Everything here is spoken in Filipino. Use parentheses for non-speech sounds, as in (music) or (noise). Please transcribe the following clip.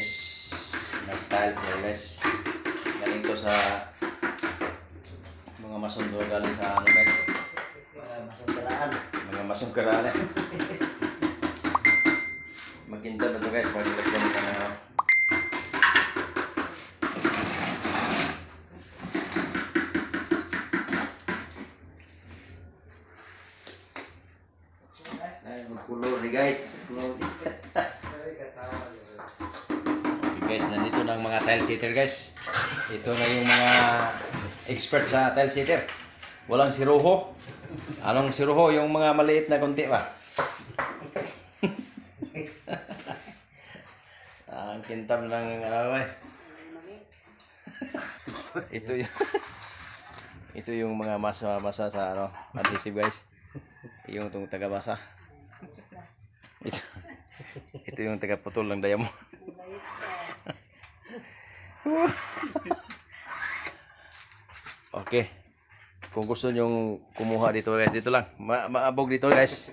guys. Nag-tiles na guys. Galing to sa mga masundo galing sa ano guys. Masungkaraan. Mga masungkaraan eh. Maganda ba to guys? Maglagyan ka na ano. Ay, magkulor ni guys. Okay guys, nandito na ang mga tile sitter guys. Ito na yung mga expert sa tile sitter. Walang siruho. Anong siruho? Yung mga maliit na konti ba? (laughs) ang kintab lang ano guys. ito yung (laughs) ito yung mga masa-masa sa ano, adhesive guys. Yung itong taga-basa. Ito, ito yung taga-putol ng daya mo. Okay. Kung gusto nyong kumuha dito guys, dito lang. Ma maabog dito guys.